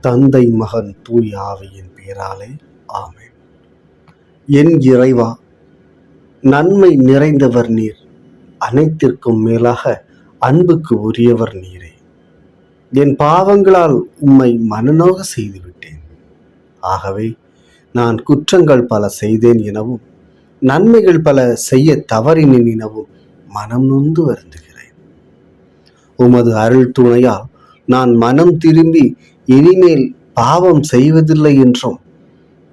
தந்தை மகன் தூய் ஆவியின் பேராலே ஆமென். என் இறைவா நன்மை நிறைந்தவர் நீர் அனைத்திற்கும் மேலாக அன்புக்கு உரியவர் நீரே. என் பாவங்களால் உம்மை மனநோக செய்துவிட்டேன். ஆகவே நான் குற்றங்கள் பல செய்தேன் எனவும் நன்மைகள் பல செய்ய தவறினேன் எனவும் மனம் நொந்து வருந்துகிறேன். உமது அருள் துணையால் நான் மனம் திரும்பி இனிமேல் பாவம் செய்வதில்லை என்றும்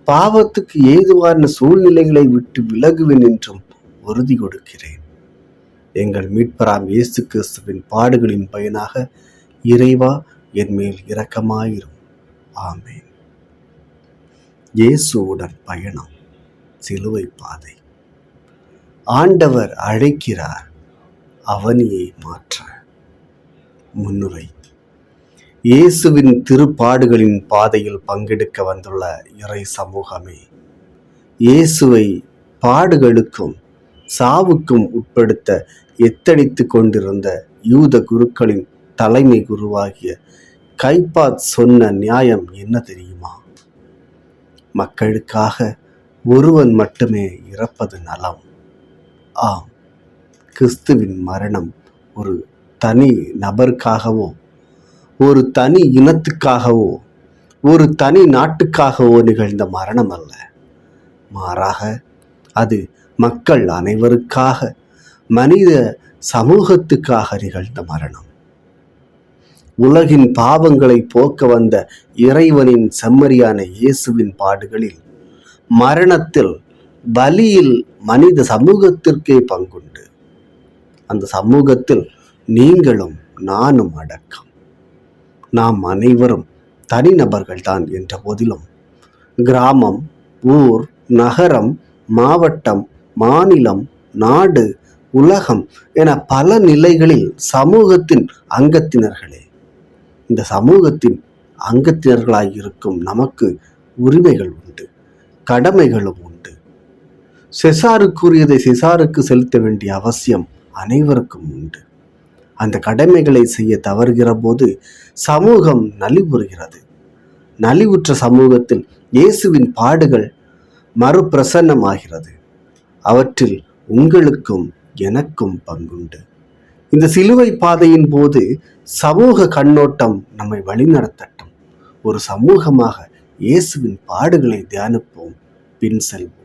பாவத்துக்கு ஏதுவான சூழ்நிலைகளை விட்டு விலகுவேன் என்றும் உறுதி கொடுக்கிறேன். எங்கள் மீட்பராம் இயேசு கிறிஸ்துவின் பாடுகளின் பயனாக இறைவா என் மேல் இரக்கமாயிரும். ஆமேன். இயேசுவுடன் பயணம் சிலுவை பாதை. ஆண்டவர் அழைக்கிறார் அவனியை மாற்ற. முன்னுரை இயேசுவின் திருப்பாடுகளின் பாதையில் பங்கெடுக்க வந்துள்ள இறை சமூகமே இயேசுவை பாடுகளுக்கும் சாவுக்கும் உட்படுத்த எத்தடித்து கொண்டிருந்த யூத குருக்களின் தலைமை குருவாகிய கைப்பாத் சொன்ன நியாயம் என்ன தெரியுமா? மக்களுக்காக ஒருவன் மட்டுமே இறப்பது நலம். ஆம் கிறிஸ்துவின் மரணம் ஒரு தனி நபருக்காகவோ ஒரு தனி இனத்துக்காகவோ ஒரு தனி நாட்டுக்காகவோ நிகழ்ந்த மரணம் அல்ல. மாறாக அது மக்கள் அனைவருக்காக மனித சமூகத்துக்காக நிகழ்ந்த மரணம். உலகின் பாவங்களை போக்க வந்த இறைவனின் செம்மறியான இயேசுவின் பாடுகளில் மரணத்தில் பலியில் மனித சமூகத்திற்கே பங்குண்டு. அந்த சமூகத்தில் நீங்களும் நானும் அடக்கம். நாம் அனைவரும் தனிநபர்கள்தான் என்ற போதிலும் கிராமம் ஊர் நகரம் மாவட்டம் மாநிலம் நாடு உலகம் என பல நிலைகளில் சமூகத்தின் அங்கத்தினர்களே. இந்த சமூகத்தின் அங்கத்தினர்களாய் இருக்கும் நமக்கு உரிமைகள் உண்டு கடமைகளும் உண்டு. செசாருக்குரியதை செசாருக்கு செலுத்த வேண்டிய அவசியம் அனைவருக்கும் உண்டு. அந்த கடமைகளை செய்ய தவறுகிற போது சமூகம் நலிவுறுகிறது. நலிவுற்ற சமூகத்தில் இயேசுவின் பாடுகள் மறுபிரசன்னமாகிறது. அவற்றில் உங்களுக்கும் எனக்கும் பங்குண்டு. இந்த சிலுவை பாதையின் போது சமூக கண்ணோட்டம் நம்மை வழிநடத்தட்டும். ஒரு சமூகமாக இயேசுவின் பாடுகளை தியானிப்போம் பின் செல்வோம்.